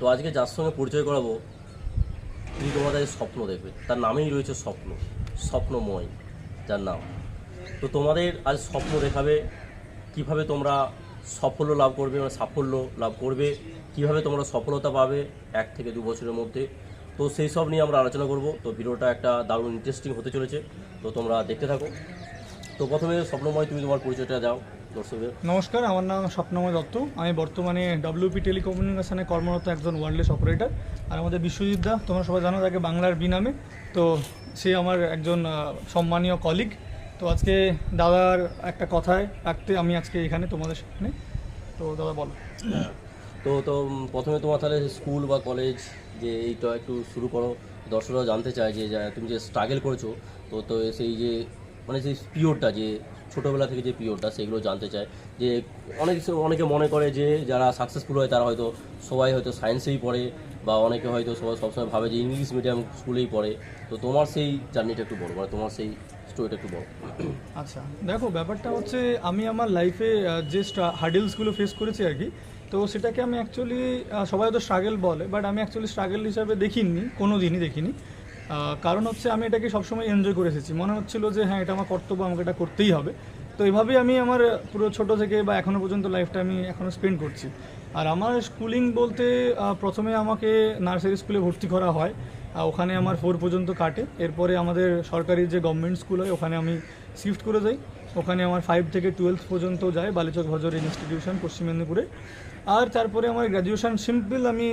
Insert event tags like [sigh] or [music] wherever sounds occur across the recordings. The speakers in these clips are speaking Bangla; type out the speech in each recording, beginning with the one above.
তো আজকে যার সঙ্গে পরিচয় করাবো তিনি তোমাদের স্বপ্ন দেখবে। তার নামেই রয়েছে স্বপ্ন, স্বপ্নময়, যার নাম। তো তোমাদের আজ স্বপ্ন দেখাবে, কীভাবে তোমরা সাফল্য লাভ করবে মানে সাফল্য লাভ করবে, কীভাবে তোমরা সফলতা পাবে এক থেকে দু বছরের মধ্যে। তো সেই সব নিয়ে আমরা আলোচনা করব। তো ভিডিওটা একটা দারুণ ইন্টারেস্টিং হতে চলেছে। তো তোমরা দেখতে থাকো। তো প্রথমে স্বপ্নময়, তুমি তোমার পরিচয়টা দাও। দর্শকদের। নমস্কার আমার নাম স্বপ্নময় দত্ত। আমি বর্তমানে ডব্লিউপি টেলিকমিউনিকেশনে কর্মরত একজন ওয়ারলেস অপারেটর আর আমাদের বিশ্বজিৎ দা তোমরা সবাই জানো তাকে বাংলার বি নামে। তো সে আমার একজন সম্মানীয় কলিগ তো আজকে দাদার একটা কথায় রাখতে আমি আজকে এখানে তোমাদের সামনে। তো দাদা বলো। তো তো প্রথমে তোমার তাহলে স্কুল বা কলেজ যে এইটা একটু শুরু করো। দর্শকরা জানতে চায় যা- তুমি যে স্ট্রাগল করেছ তো তো সেই যে মানে সেই পিওরটা, যে ছোটোবেলা থেকে যে পিওরটা, সেগুলো জানতে চায়। যে অনেক অনেকে মনে করে যে যারা সাকসেসফুল হয়, তারা হয়তো সবাই হয়তো সায়েন্সেই পড়ে, বা অনেকে হয়তো সবাই সবসময় ভাবে যে ইংলিশ মিডিয়াম স্কুলেই পড়ে। তো তোমার সেই জার্নিটা একটু বড় মানে তোমার সেই স্টোরিটা একটু বড় আচ্ছা দেখো ব্যাপারটা হচ্ছে আমি আমার লাইফে যে হার্ডেলসগুলো ফেস করেছি আর কি, তো সেটাকে আমি অ্যাকচুয়ালি সবাই তো স্ট্রাগল বলে বাট আমি অ্যাকচুয়ালি স্ট্রাগল হিসাবে দেখিনি কোনো দিনই দেখিনি। কারণ হচ্ছে আমি এটাকে সবসময় এনজয় করে এসেছি। মনে হচ্ছিল যে হ্যাঁ এটা আমার কর্তব্য, আমাকে এটা করতেই হবে। তো এভাবেই আমি আমার পুরো ছোট থেকে বা এখনও পর্যন্ত লাইফটা আমি এখনও স্পেন্ড করছি। আর আমার স্কুলিং বলতে প্রথমে আমাকে নার্সারি স্কুলে ভর্তি করা হয়। ওখানে আমার ফোর পর্যন্ত কাটে। এরপরে আমাদের সরকারি যে গভর্নমেন্ট স্কুল হয়, ওখানে আমি শিফট করে যাই। ওখানে আমার ফাইভ থেকে টুয়েলভ পর্যন্ত যায় বালিচক ভজর ইনস্টিটিউশন পশ্চিম মেদিনীপুরে। আর তারপরে আমার গ্র্যাজুয়েশন সিম্পল আমি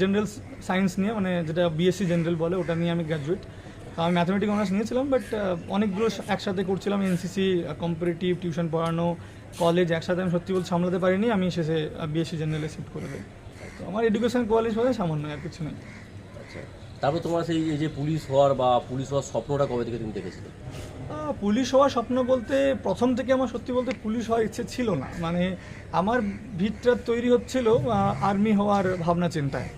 জেনারেল সায়েন্স নিয়ে মানে যেটা বিএসসি জেনারেল বলে, ওটা নিয়ে আমি গ্র্যাজুয়েট আমি ম্যাথমেটিক অনার্স নিয়েছিলাম বাট অনেকগুলো একসাথে করছিলাম এনসিসি কম্পারেটিভ টিউশন পড়ানো কলেজ একসাথে আমি সত্যি বলতে সামলাতে পারিনি, আমি শেষে বিএসসি জেনারেলে শিফট করে দিই। তো আমার এডুকেশন কোয়ালিটি হলে সামান্য আর কিছু নেই। আচ্ছা। তারপর তোমার সেই যে পুলিশ হওয়ার বা পুলিশ হওয়ার স্বপ্নটা কবে থেকে তুমি দেখেছিলে? পুলিশ হওয়ার স্বপ্ন বলতে, প্রথম থেকে আমার সত্যি বলতে পুলিশ হওয়ার ইচ্ছে ছিল না। মানে আমার ভিতটা তৈরি হচ্ছিল আর্মি হওয়ার ভাবনা, চিন্তায়।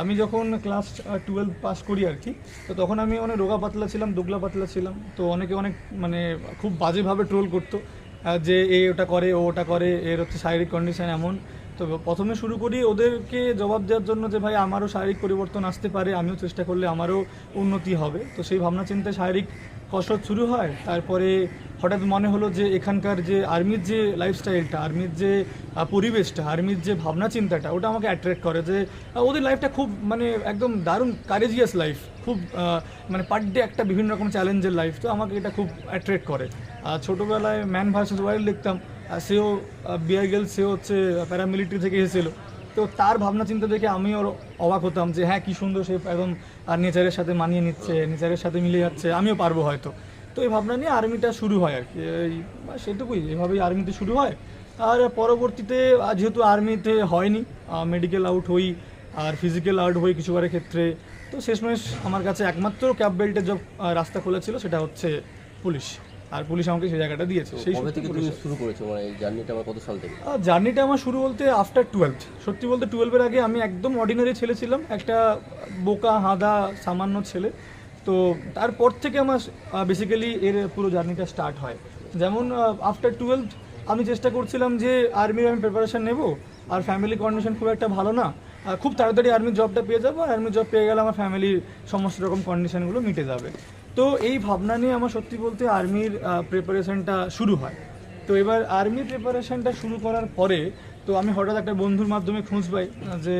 আমি যখন ক্লাস টুয়েলভ পাস করি আর কি, তো তখন আমি অনেক রোগা পাতলা ছিলাম, দুগলা পাতলা ছিলাম। তো অনেকে অনেক মানে খুব বাজেভাবে ট্রোল করতো যে এ ওটা করে, ও ওটা করে, এর হচ্ছে শারীরিক কন্ডিশন এমন। তো প্রথমে শুরু করি ওদেরকে জবাব দেওয়ার জন্য যে, ভাই, আমারও শারীরিক পরিবর্তন আসতে পারে, আমিও চেষ্টা করলে আমারও উন্নতি হবে। তো সেই ভাবনা, চিন্তায় শারীরিক কসরত শুরু হয়, তারপরে হঠাৎ মনে হলো যে এখানকার যে আর্মির যে লাইফস্টাইলটা আর্মির যে পরিবেশটা, আর্মির যে ভাবনা চিন্তাটা, ওটা আমাকে অ্যাট্রাক্ট করে যে ওদের লাইফটা খুব মানে একদম দারুণ কারেজিয়াস লাইফ খুব মানে পার ডে একটা বিভিন্ন রকম চ্যালেঞ্জের লাইফ তো আমাকে এটা খুব অ্যাট্রাক্ট করে। আর ছোটোবেলায় ম্যান ভার্সেস ওয়াইল্ড লিখতাম সেও বিয়ার গেল সেও হচ্ছে প্যারামিলিটারি থেকে এসেছিল। তো তার ভাবনা চিন্তা দেখে আমি ওর অবাক হতাম যে হ্যাঁ কি সুন্দর সে একদম আর নেচারের সাথে মানিয়ে নিচ্ছে, নেচারের সাথে মিলে যাচ্ছে, আমিও পারব হয়তো। তো এই ভাবনা নিয়ে আর্মিটা শুরু হয় আর কি। এই সেটুকুই, এভাবেই আর্মিতে শুরু হয়। আর পরবর্তীতে যেহেতু আর্মিতে হয়নি মেডিকেল আউট হই, আর ফিজিক্যাল আউট হই কিছুবারের ক্ষেত্রে, তো শেষমেশ আমার কাছে একমাত্র ক্যাব বেল্টের যে রাস্তা খোলা ছিল, সেটা হচ্ছে পুলিশ। আর পুলিশ আমাকে সেই জায়গাটা দিয়েছে। সেই কবে থেকে তুমি শুরু করেছ? মানে জার্নিটা আমার কত সাল থেকে? জার্নিটা আমার শুরু বলতে আফটার টুয়েলভ সত্যি বলতে টুয়েলভের আগে আমি একদম অর্ডিনারি ছেলে ছিলাম একটা বোকা হাঁদা সামান্য ছেলে। তো তারপর থেকে আমার বেসিক্যালি এর পুরো জার্নিটা স্টার্ট হয়। যেমন আফটার টুয়েলভ আমি চেষ্টা করছিলাম যে আর্মির আমি প্রিপারেশন নেব আর ফ্যামিলি কন্ডিশন খুব একটা ভালো না। খুব তাড়াতাড়ি আর্মির জবটা পেয়ে যাব আর আর্মির জব পেয়ে গেলে আমার ফ্যামিলির সমস্ত রকম কন্ডিশনগুলো মিটে যাবে। তো এই ভাবনা নিয়ে আমার সত্যি বলতে আর্মির প্রিপারেশনটা শুরু হয়। তো এবার আর্মি প্রিপারেশনটা শুরু করার পরে, তো আমি হঠাৎ একটা বন্ধুর মাধ্যমে খোঁজ পাই যে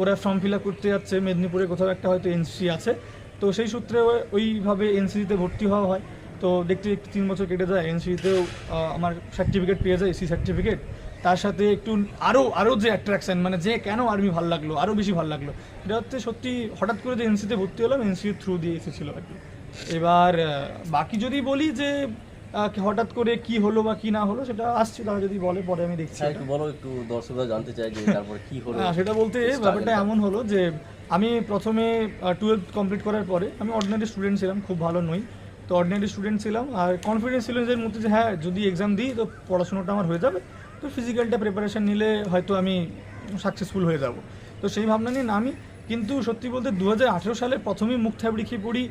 ওরা ফর্ম ফিল আপ করতে যাচ্ছে, মেদিনীপুরে কোথাও একটা হয়তো এনসি আছে। তো সেই সূত্রে ওইভাবে এনসিতে ভর্তি হওয়া হয়। তো দেখতে দেখতে তিন বছর কেটে যায় এনসিতেও আমার সার্টিফিকেট পেয়ে যায় এসি সার্টিফিকেট তার সাথে একটু আরও আরও যে অ্যাট্রাকশন মানে যে কেন আর্মি ভালো লাগল আরও বেশি ভালো লাগল, এটা হচ্ছে সত্যি হঠাৎ করে যে এনসিতে ভর্তি হলাম এনসির থ্রু দিয়ে এসেছিল আর কি। এবার বাকি যদি বলি যে হঠাৎ করে কি হলো বা কি না হলো সেটা আসছে তারা যদি বলে পরে আমি দেখছি হ্যাঁ একটু বলো একটু দর্শকরা জানতে চায় যে তারপরে কি হলো। হ্যাঁ সেটা বলতে ব্যাপারটা এমন হলো যে আমি প্রথমে টুয়েলভ কমপ্লিট করার পরে আমি অর্ডিনারি স্টুডেন্ট ছিলাম খুব ভালো নই। তো অর্ডিনারি স্টুডেন্ট ছিলাম আর কনফিডেন্স ছিল নিজের মধ্যে যে হ্যাঁ যদি এক্সাম দিই তো পড়াশোনাটা আমার হয়ে যাবে। তো ফিজিক্যালটা প্রিপারেশন নিলে হয়তো আমি সাকসেসফুল হয়ে যাব। তো সেই ভাবনা নিয়ে নামি। কিন্তু সত্যি বলতে দু হাজার আঠেরো সালে প্রথমেই মুখ থাবড়ি খেয়ে পড়ি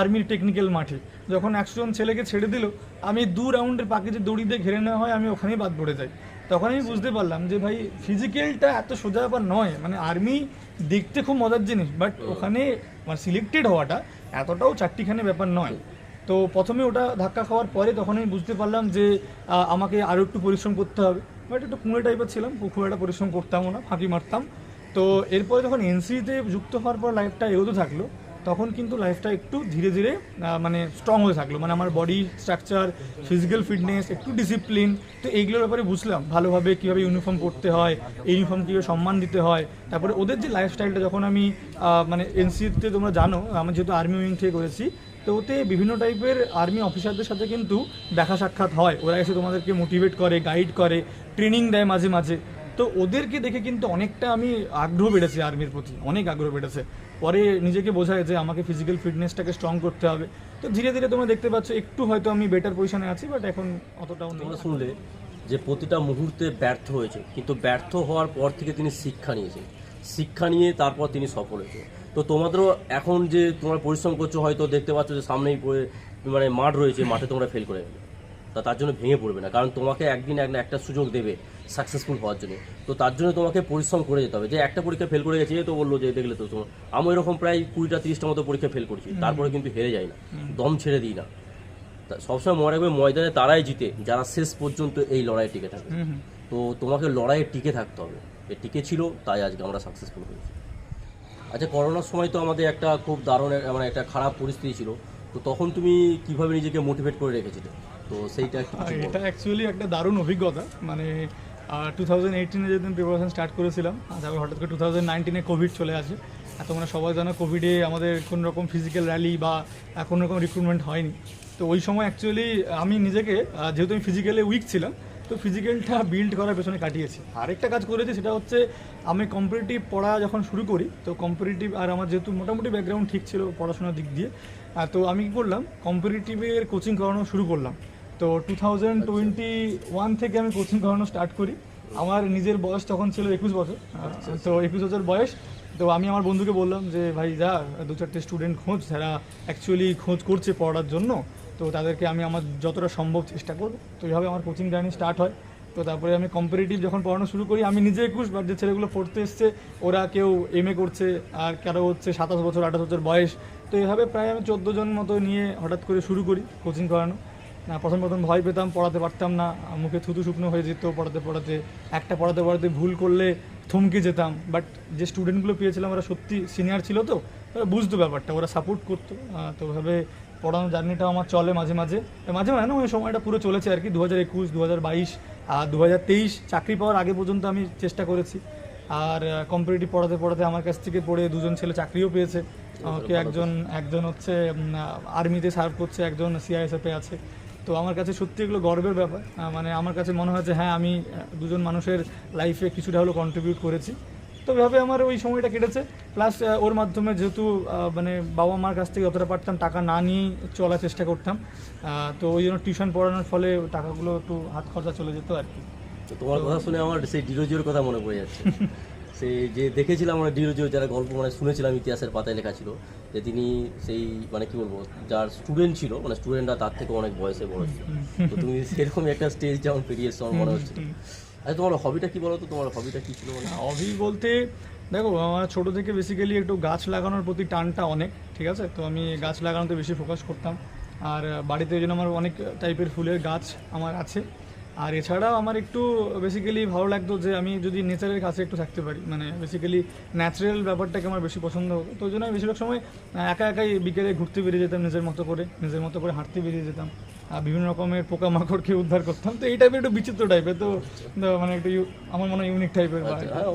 আর্মির টেকনিক্যাল মাঠে। যখন একশো জন ছেলেকে ছেড়ে দিল আমি দু রাউন্ডের পাকে যে দড়ি দিয়ে ঘিরে নেওয়া হয় আমি ওখানেই বাদ পড়ে যাই। তখন আমি বুঝতে পারলাম যে ভাই ফিজিক্যালটা এত সোজা ব্যাপার নয়। মানে আর্মি দেখতে খুব মজার জিনিস বাট ওখানে মানে সিলেক্টেড হওয়াটা এতটাও চারটিখানে ব্যাপার নয়। তো প্রথমে ওটা ধাক্কা খাওয়ার পরে তখন আমি বুঝতে পারলাম যে আমাকে আরও একটু পরিশ্রম করতে হবে। বাট একটু কুঁড়ে টাইপের ছিলাম খুব একটা পরিশ্রম করতামও না ফাঁকি মারতাম। তো এরপরে যখন এনসিতে যুক্ত হওয়ার পর লাইফটা এগোতে থাকল, তখন কিন্তু লাইফটা একটু ধীরে ধীরে মানে স্ট্রং হয়ে থাকল। মানে আমার বডি স্ট্রাকচার ফিজিক্যাল ফিটনেস একটু ডিসিপ্লিন তো এইগুলোর ব্যাপারে বুঝলাম ভালোভাবে কীভাবে ইউনিফর্ম পরতে হয় ইউনিফর্ম কীভাবে সম্মান দিতে হয়। তারপরে ওদের যে লাইফস্টাইলটা যখন আমি মানে এনসিতে তোমরা জানো, আমি যেহেতু আর্মি উইং থেকে করেছি, তো ওতে বিভিন্ন টাইপের আর্মি অফিসারদের সাথে কিন্তু দেখা সাক্ষাৎ হয়। ওরা এসে তোমাদেরকে মোটিভেট করে গাইড করে ট্রেনিং দেয় মাঝে মাঝে। তো ওদেরকে দেখে কিন্তু অনেকটা আমি আগ্রহ বেড়েছে আর্মির প্রতি, অনেক আগ্রহ বেড়েছে। পরে নিজেকে বোঝায় যে আমাকে ফিজিক্যাল ফিটনেসটাকে স্ট্রং করতে হবে। তো ধীরে ধীরে তোমরা দেখতে পাচ্ছ, একটু হয়তো আমি বেটার পজিশনে আছি বাট এখন অতটাও তোমরা শুনলে যে প্রতিটা মুহূর্তে ব্যর্থ হয়েছে, কিন্তু ব্যর্থ হওয়ার পর থেকে তিনি শিক্ষা নিয়েছেন। শিক্ষা নিয়ে তারপর তিনি সফল হয়েছে তো তোমাদেরও এখন যে তোমরা পরিশ্রম করছ, হয়তো দেখতে পাচ্ছ যে সামনেই মানে মাঠ রয়েছে, মাঠে তোমরা ফেল করে গেলে। তা তার জন্য ভেঙে পড়বে না কারণ তোমাকে একদিন এক না একটা সুযোগ দেবে সাকসেসফুল হওয়ার জন্য। তো তার জন্য তোমাকে পরিশ্রম করে যেতে হবে। যে একটা পরীক্ষা ফেল করে গেছে তো বলল যে দেখলে তো তোমার আমি এরকম প্রায় কুড়িটা তিরিশটা মতো পরীক্ষা ফেল করছি। তারপরে কিন্তু হেরে যাই না দম ছেড়ে দিই না। তা সবসময় মনে রাখবে ময়দানে তারাই জিতে যারা শেষ পর্যন্ত এই লড়াইয়ে টিকে থাকে তো তোমাকে লড়াইয়ে টিকে থাকতে হবে। এ টিকে ছিল তাই আজকে আমরা সাকসেসফুল হয়েছি। আচ্ছা করোনার সময় তো আমাদের একটা খুব দারুণ মানে একটা খারাপ পরিস্থিতি ছিল। তো তখন তুমি কীভাবে নিজেকে মোটিভেট করে রেখেছিলে? তো সেইটা এটা অ্যাকচুয়ালি একটা দারুণ অভিজ্ঞতা। মানে টু থাউজেন্ড এইটিনে যেদিন প্রিপারেশন স্টার্ট করেছিলাম তারপর হঠাৎ করে টু থাউজেন্ড নাইনটিনে কোভিড চলে আসে। আর তোমরা সবাই জানো কোভিডে আমাদের কোনো রকম ফিজিক্যাল র্যালি বা কোনো রকম রিক্রুটমেন্ট হয়নি। তো ওই সময় অ্যাকচুয়ালি আমি নিজেকে যেহেতু আমি ফিজিক্যালি উইক ছিলাম তো ফিজিক্যালটা বিল্ড করার পেছনে কাটিয়েছি। আরেকটা কাজ করেছি সেটা হচ্ছে আমি কম্পিটিটিভ পড়া যখন শুরু করি তো কম্পিটিটিভ আর আমার যেহেতু মোটামুটি ব্যাকগ্রাউন্ড ঠিক ছিল পড়াশোনার দিক দিয়ে তো আমি কী করলাম কম্পিটিটিভের কোচিং করানো শুরু করলাম। তো টু থাউজেন্ড টোয়েন্টি ওয়ান থেকে আমি কোচিং করানো স্টার্ট করি। আমার নিজের বয়স তখন ছিল একুশ বছর। আহ, তো একুশ বছর বয়স। তো আমি আমার বন্ধুকে বললাম যে ভাই যা দু চারটে স্টুডেন্ট খোঁজ। যারা অ্যাকচুয়ালি খোঁজ করছে পড়ার জন্য তো তাদেরকে আমি আমার যতটা সম্ভব চেষ্টা করব। তো এইভাবে আমার কোচিং জার্নি স্টার্ট হয়। তো তারপরে আমি কম্পিটিটিভ যখন পড়ানো শুরু করি আমি নিজে একুশ বাট যে ছেলেগুলো পড়তে এসছে ওরা কেউ এম এ করছে আর কারও হচ্ছে সাতাশ বছর আঠাশ বছর বয়স। তো এভাবে প্রায় আমি চোদ্দ জন মতো নিয়ে হঠাৎ করে শুরু করি কোচিং করানো। প্রথম প্রথম ভয় পেতাম পড়াতে পারতাম না। মুখে থুতু শুকনো হয়ে যেত পড়াতে পড়াতে। একটা পড়াতে পড়াতে ভুল করলে থমকে যেতাম। বাট যে স্টুডেন্টগুলো পেয়েছিলাম ওরা সত্যি সিনিয়র ছিল তো ওরা বুঝতো ব্যাপারটা ওরা সাপোর্ট করতো। তো ওইভাবে পড়ানো জার্নিটা আমার চলে মাঝে মাঝে। মাঝে মাঝে না ওই সময়টা পুরো চলেছে আর কি দু হাজার একুশ দু হাজার বাইশ আর দু হাজার তেইশ। চাকরি পাওয়ার আগে পর্যন্ত আমি চেষ্টা করেছি। আর কম্পিটিটিভ পড়াতে পড়াতে আমার কাছ থেকে পড়ে দুজন ছেলে চাকরিও পেয়েছে। আমাকে একজন একজন হচ্ছে আর্মিতে সার্ভ করছে একজন সিআইএসএফে আছে। তো আমার কাছে সত্যি এগুলো গর্বের ব্যাপার। মানে আমার কাছে মনে হয় যে হ্যাঁ আমি দুজন মানুষের লাইফে কিছুটা হলেও কন্ট্রিবিউট করেছি। তো এভাবে আমার ওই সময়টা কেটেছে। প্লাস ওর মাধ্যমে যেহেতু মানে বাবা মার কাছ থেকে যতটা পারতাম টাকা না নিয়েই চলার চেষ্টা করতাম। তো ওই জন্য টিউশন পড়ানোর ফলে টাকাগুলো একটু হাত খরচা চলে যেত আর কি। তোমার কথা শুনে আমার সেই ডিরোজিওর কথা মনে পড়ে যাচ্ছে। [laughs] সেই যে দেখেছিলাম আমরা ডিরোজিও, যারা গল্প মানে শুনেছিলাম ইতিহাসের পাতায় লেখা ছিল, যে তিনি সেই মানে কি বলব, যার স্টুডেন্ট ছিল মানে স্টুডেন্টরা তার থেকে অনেক বয়সে বড় ছিল। তো তুমি সেরকমই একটা স্টেজ যেমন পেরিয়ে এসছো আমার মনে হচ্ছে আচ্ছা তোমার হবিটা কি বলো তো? তোমার হবিটা কি ছিল হবি বলতে, দেখো, আমার ছোটো থেকে বেসিক্যালি একটু গাছ লাগানোর প্রতি টানটা অনেক, ঠিক আছে? তো আমি গাছ লাগানোতে বেশি ফোকাস করতাম। আর, বাড়িতে ওই জন্য আমার অনেক টাইপের ফুলের গাছ আমার আছে। আর এছাড়াও আমার একটু বেসিক্যালি ভালো লাগতো যে আমি যদি নেচারের কাছে একটু থাকতে পারি। মানে বেসিক্যালি ন্যাচারাল ব্যাপারটাকে আমার বেশি পছন্দ হতো। তো ওই জন্য আমি বেশিরভাগ সময় একা একাই বিকেলে ঘুরতে বেরিয়ে যেতাম, নিজের মতো করে, নিজের মতো করে হাঁটতে বেরিয়ে যেতাম। বিভিন্ন রকমের পোকামাকড়কে উদ্ধার করতাম। তো এই টাইপের একটু বিচিত্র টাইপের তো মানে একটু আমার মনে হয় ইউনিক টাইপের হ্যাঁ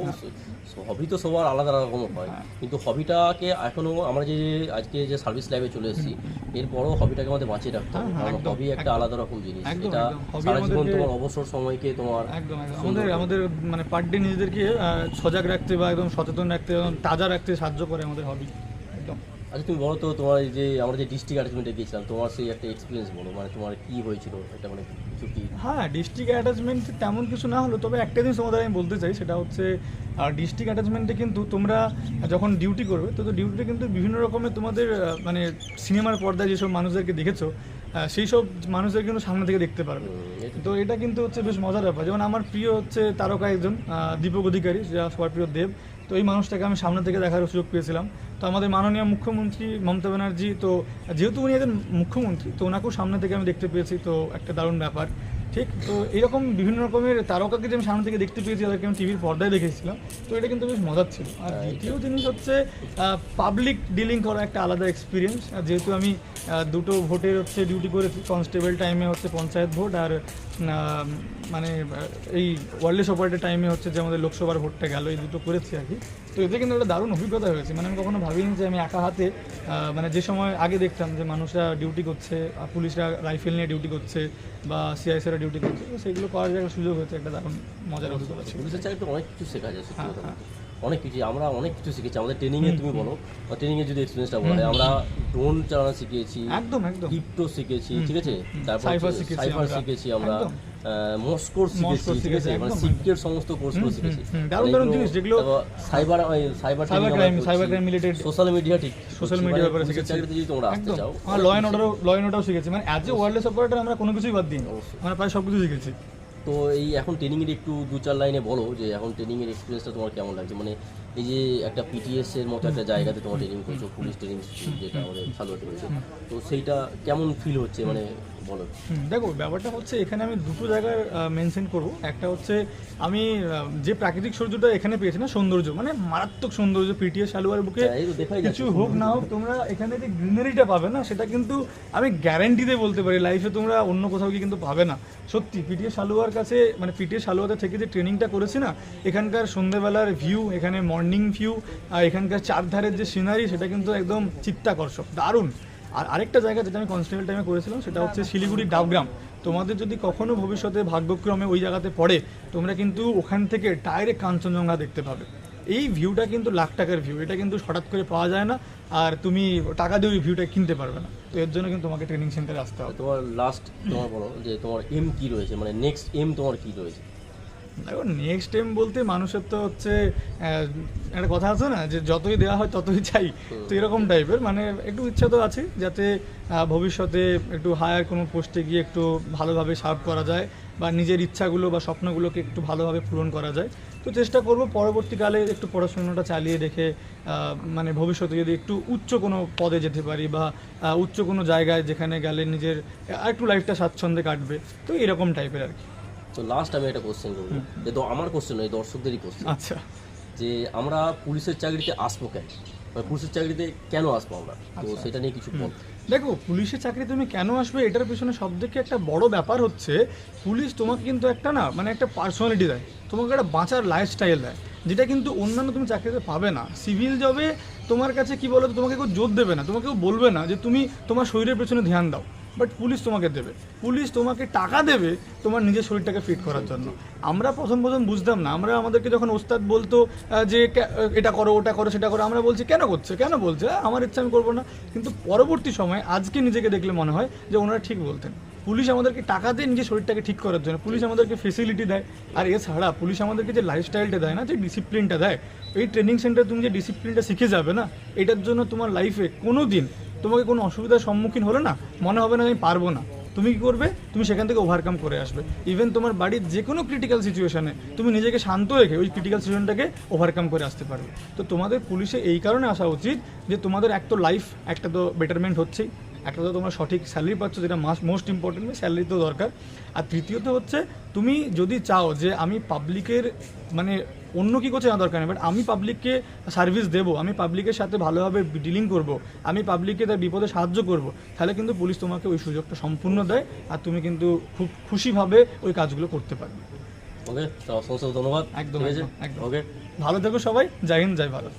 হবি তো সবার আলাদা আলাদা রকম হয়। কিন্তু হবিটাকে এখনও আমরা যে আজকে যে সার্ভিস লাইফে চলে এসেছি এরপরও হবিটাকে আমাদের বাঁচিয়ে রাখতে হবে। কারণ হবি একটা আলাদা রকম জিনিস। এটা সারা জীবন তোমার অবসর সময়কে তোমার একদম আমাদের আমাদের মানে পার ডে নিজেদেরকে সজাগ রাখতে বা একদম সচেতন রাখতে এবং তাজা রাখতে সাহায্য করে আমাদের হবি আচ্ছা তুমি বলো তো তোমার এই যে আমরা যে ডিস্ট্রিক্ট অ্যাটাচমেন্টে গিয়েছিলাম তোমার সেই একটা এক্সপিরিয়েন্স বলো মানে তোমার কি হয়েছিল? এটা মানে কিছু কি? হ্যাঁ ডিস্ট্রিক্ট অ্যাটাচমেন্ট তেমন কিছু না হলো তবে একটা জিনিস তোমাদের আমি বলতে চাই সেটা হচ্ছে ডিস্ট্রিক্ট অ্যাটাচমেন্টে কিন্তু তোমরা যখন ডিউটি করবে তো ডিউটিতে কিন্তু বিভিন্ন রকমের তোমাদের মানে সিনেমার পর্দায় যেসব মানুষদেরকে দেখেছ সেই সব মানুষদের কিন্তু সামনে থেকে দেখতে পারবে। তো এটা কিন্তু হচ্ছে বেশ মজার ব্যাপার। যেমন আমার প্রিয় হচ্ছে তারকা একজন দীপক অধিকারী যা সবার প্রিয় দেব। তো এই মানুষটাকে আমি সামনে থেকে দেখার সুযোগ পেয়েছিলাম। তো আমাদের মাননীয় মুখ্যমন্ত্রী মমতা ব্যানার্জি তো যেহেতু উনি একজন মুখ্যমন্ত্রী তো ওনাকেও সামনে থেকে আমি দেখতে পেয়েছি তো একটা দারুণ ব্যাপার। ঠিক? তো এরকম বিভিন্ন রকমের তারকাকে যে আমি সামনে থেকে দেখতে পেয়েছি তাদেরকে আমি টিভির পর্দায় দেখেছিলাম তো এটা কিন্তু বেশ মজার ছিল। আর দ্বিতীয় জিনিস হচ্ছে পাবলিক ডিলিং করা একটা আলাদা এক্সপিরিয়েন্স আর যেহেতু আমি দুটো ভোটের হচ্ছে ডিউটি করেছি কনস্টেবল টাইমে হচ্ছে পঞ্চায়েত ভোট আর মানে এই ওয়ার্ল্ডলেস অপারেটের টাইমে হচ্ছে যে আমাদের লোকসভার ভোটটা গেল এই দুটো করেছি আর কি। তো এতে কিন্তু একটা দারুণ অভিজ্ঞতা হয়েছে। মানে আমি কখনো ভাবিনি যে আমি একা হাতে মানে যে সময় আগে দেখতাম যে মানুষরা ডিউটি করছে পুলিশরা রাইফেল নিয়ে ডিউটি করছে বা সিআইসিরা ডিউটি করছে তো সেগুলো করার একটা সুযোগ হয়েছে একটা দারুণ মজার অভিজ্ঞতা ছিল। পুলিশের চাকরিতে অনেক কিছু শেখা যায় সত্যি কথা অনেক কিছু আমরা অনেক কিছু শিখেছি। আমাদের ট্রেনিংয়ে তুমি বলো ট্রেনিংয়ে যদি এক্সপিরিয়েন্সটা বলো আমরা ড্রোন চালানো শিখেছি একদম একদম। ক্রিপ্টো শিখেছি ঠিক আছে? তারপর সাইফার শিখেছি আমরা। একদম। মস্কোর শিখেছি মানে সিক্রেট সমস্ত কোর্সগুলো শিখেছি। দারুণ দারুণ জিনিস যেগুলো cyber cyber Cyber crime, cyber crime related social media ঠিক। সোশ্যাল মানে মিডিয়ার ব্যাপারে পুলিশের শিখেছি। যদি তোমরা আসতে চাও আমরা ল অ্যান্ড অর্ডারও ল অর্ডারও শিখেছি। মানে অ্যাজ এ ওয়ার্ল্ডলেস অপারেটর আমরা কোনো কিছুই বাদ দিই অবশ্যই। আমরা প্রায় সব কিছু শিখেছি। তো এই এখন ট্রেনিংয়ের একটু দু চার লাইনে বলো যে এখন ট্রেনিংয়ের এক্সপিরিয়েন্সটা তোমার কেমন লাগছে? মানে এই যে একটা পিটিএস এর মতো একটা জায়গাতে তোমার ট্রেনিং করছ পুলিশ ট্রেনিং যেটা আমাদের সালুয়াতে রয়েছে তো সেইটা কেমন ফিল হচ্ছে মানে বলো। দেখো ব্যাপারটা হচ্ছে এখানে আমি দুটো জায়গায় মেনশন করব। একটা হচ্ছে আমি যে প্রাকৃতিক সৌন্দর্যটা এখানে পেয়েছি না সৌন্দর্য মানে মারাত্মক সৌন্দর্য পিটিএস সালুয়ার বুকে কিছু হোক না হোক তোমরা এখানে যে গ্রিনারিটা পাবে না সেটা কিন্তু আমি গ্যারান্টি দিয়ে বলতে পারি লাইফে তোমরা অন্য কোথাও গিয়ে কিন্তু পাবে না। সত্যি পিটিএস সালুয়ার কাছে মানে পিটিএস সালুয়াতে থেকে যে ট্রেনিংটা করেছি না এখানকার সন্ধ্যেবেলার ভিউ এখানে মর্নিং ভিউ আর এখানকার চারধারের যে সিনারি সেটা কিন্তু একদম চিত্তাকর্ষক, দারুণ। আর আরেকটা জায়গা যেটা আমি কনস্টেবল টাইমে করেছিলাম, সেটা হচ্ছে শিলিগুড়ি ডাবগ্রাম তোমাদের যদি কখনো ভবিষ্যতে ভাগ্যক্রমে ওই জায়গাতে পড়ে, তোমরা কিন্তু ওখান থেকে ডাইরেক্ট কাঞ্চনজঙ্ঘা দেখতে পাবে। এই ভিউটা কিন্তু লাখ টাকার ভিউ এটা কিন্তু হঠাৎ করে পাওয়া যায় না, আর তুমি টাকা দিয়ে ওই ভিউটা কিনতে পারবে না। তো এর জন্য কিন্তু তোমাকে ট্রেনিং সেন্টারে আসতে হবে। তোমার লাস্ট তোমার বলো যে তোমার এম কি রয়েছে? মানে নেক্সট এম তোমার কি রয়েছে? দেখো নেক্সট টাইম বলতে মানুষের তো হচ্ছে একটা কথা আছে না, যে যতই দেওয়া হয় ততই চাই। তো এরকম টাইপের মানে একটু ইচ্ছা তো আছে যাতে ভবিষ্যতে একটু হায়ার কোনো পোস্টে গিয়ে একটু ভালোভাবে সার্ভ করা যায়, বা নিজের ইচ্ছাগুলো বা স্বপ্নগুলোকে একটু ভালোভাবে পূরণ করা যায়। তো চেষ্টা করব পরবর্তীকালে একটু পড়াশোনাটা চালিয়ে রেখে মানে ভবিষ্যতে যদি একটু উচ্চ কোনো পদে যেতে পারি, বা উচ্চ কোনো জায়গায় যেখানে গেলে নিজের একটু লাইফটা স্বাচ্ছন্দ্যে কাটবে। তো এরকম টাইপের আর কি। তো লাস্ট আমি একটা কোশ্চেন করব। যে আমার কোশ্চেন নয় দর্শকদেরই কোশ্চেন আচ্ছা। যে আমরা পুলিশের চাকরিতে আসব কেন? পুলিশের চাকরিতে কেন আসব আমরা? তো সেটা নিয়ে কিছু বল। দেখো পুলিশের চাকরি তুমি কেন আসবে এটার পিছনে সব থেকে একটা বড় ব্যাপার হচ্ছে পুলিশ তোমাকে কিন্তু একটা না মানে একটা পার্সোনালিটি দেয়। তোমাকে একটা বাঁচার লাইফস্টাইল দেয় যেটা কিন্তু অন্যান্য তুমি চাকরিতে পাবে না। সিভিল জবে তোমার কাছে কি বলো তোমাকে কেউ জোর দেবে না তোমাকে কেউ বলবে না যে তুমি তোমার শরীরের পেছনে ধ্যান দাও। বাট পুলিশ তোমাকে দেবে। পুলিশ তোমাকে টাকা দেবে তোমার নিজের শরীরটাকে ফিট করার জন্য। আমরা প্রথম প্রথম বুঝতাম না। আমরা আমাদেরকে যখন ওস্তাদ বলতো যে এটা করো ওটা করো সেটা করো আমরা বলছি কেন করছে? কেন বলছে? আমার ইচ্ছা আমি করব না। কিন্তু পরবর্তী সময় আজকে নিজেকে দেখলে মনে হয় যে ওনারা ঠিক বলতেন। পুলিশ আমাদেরকে টাকা দেয় নিজের শরীরটাকে ঠিক করার জন্য পুলিশ আমাদেরকে ফেসিলিটি দেয়। আর এছাড়া পুলিশ আমাদেরকে যে লাইফস্টাইলটা দেয় না যে ডিসিপ্লিনটা দেয় এই ট্রেনিং সেন্টারে তুমি যে ডিসিপ্লিনটা শিখে যাবে না এটার জন্য তোমার লাইফে কোনো দিন তোমাকে কোনো অসুবিধার সম্মুখীন হলো না, মনে হবে না আমি পারব না। তুমি কি করবে? তুমি সেখান থেকে ওভারকাম করে আসবে। ইভেন তোমার বাড়ির যে কোনো ক্রিটিক্যাল সিচুয়েশনে তুমি নিজেকে শান্ত রেখে ওই ক্রিটিক্যাল সিচুয়েশনটাকে ওভারকাম করে আসতে পারবে। তো তোমাদের পুলিশে এই কারণে আসা উচিত যে তোমাদের এক তো লাইফ একটা তো বেটারমেন্ট হচ্ছেই, একটা তো তোমরা সঠিক স্যালারি পাচ্ছ, যেটা মাস মোস্ট ইম্পর্টেন্ট স্যালারি তো দরকার। আর তৃতীয়ত হচ্ছে, তুমি যদি চাও যে আমি পাবলিকের মানে অন্য কি করছে জানা দরকার নেই। বাট আমি পাবলিককে সার্ভিস দেবো আমি পাবলিকের সাথে ভালোভাবে ডিলিং করব আমি পাবলিককে তার বিপদে সাহায্য করব তাহলে কিন্তু পুলিশ তোমাকে ওই সুযোগটা সম্পূর্ণ দেয় আর তুমি কিন্তু খুব খুশিভাবে ওই কাজগুলো করতে পারবে। ওকে ধন্যবাদ। একদম। ওকে ভালো থেকো সবাই। জয় হিন্দ জয় ভারত।